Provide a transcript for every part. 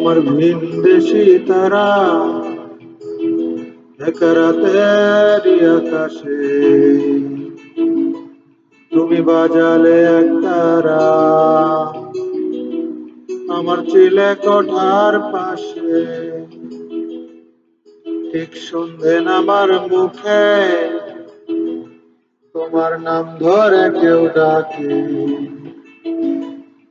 আমার ভিনদেশি তারা। এক রাতেরই আকাশে। তুমি বাজালে এক তারা। আমার চিলে কোঠার পাশে। ঠিক সন্ধে আমার মুখে। তোমার নাম ধরে কেউ ডাকে।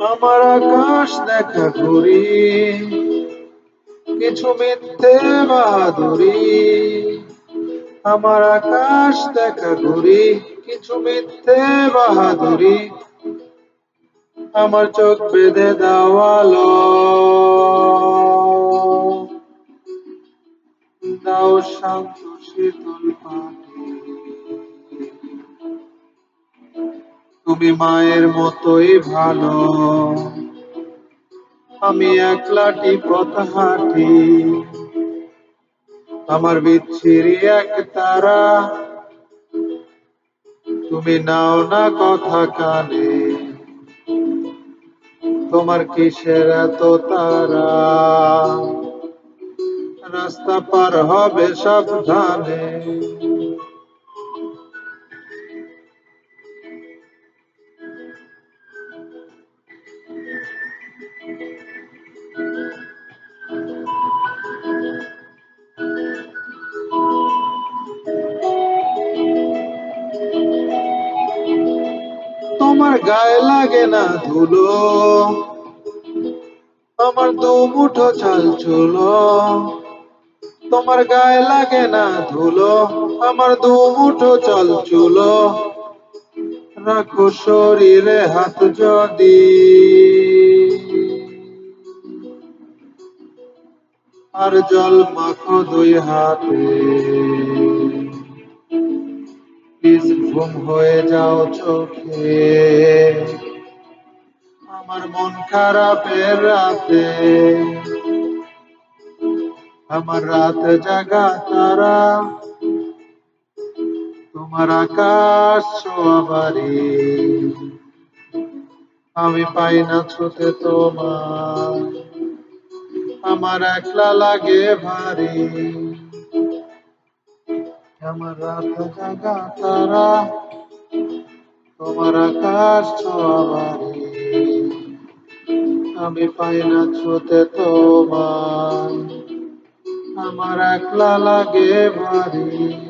আমার আকাশ দেখা করি কিছু মিথ্যে বাহাদুরি। আমার আকাশ দেখা করি কিছু মিথ্যে বাহাদুরি। আমার চোখ বেঁধে দেওয়ালো দাও শান্ত শীতল পাখি। তুমি মায়ের মতোই ভালো। আমি একলাটি পথ হাঁটি। আমার বিচ্ছিরি এক তারা। তুমি নাও না কথা কানে। তোমার কিসের এত তারা? রাস্তা পার হবে সাবধানে। তোমার গায়ে লাগে না ধুলো আমার দু মুঠো চাল চুলো, তোমার গায়ে লাগে না ধুলো, আমার দু মুঠো চাল চুলো। রাখো শরীরে হাত যদি। আর জল মাখো দুই হাতে। ঘুম হয়ে যাও চোখে। আমার মন খারাপের রাতে। আমার রাত জাগা তারা। তোমার আকাশ ছোঁয়া বাড়ি। আমি পাই না ছুতে তোমার। আমার একলা লাগে ভারী। আমার রাত তারা, তোমার আকাশ ছোঁয়া আমি পাই না ছুতে তোমার আমার একলা লাগে ভারী।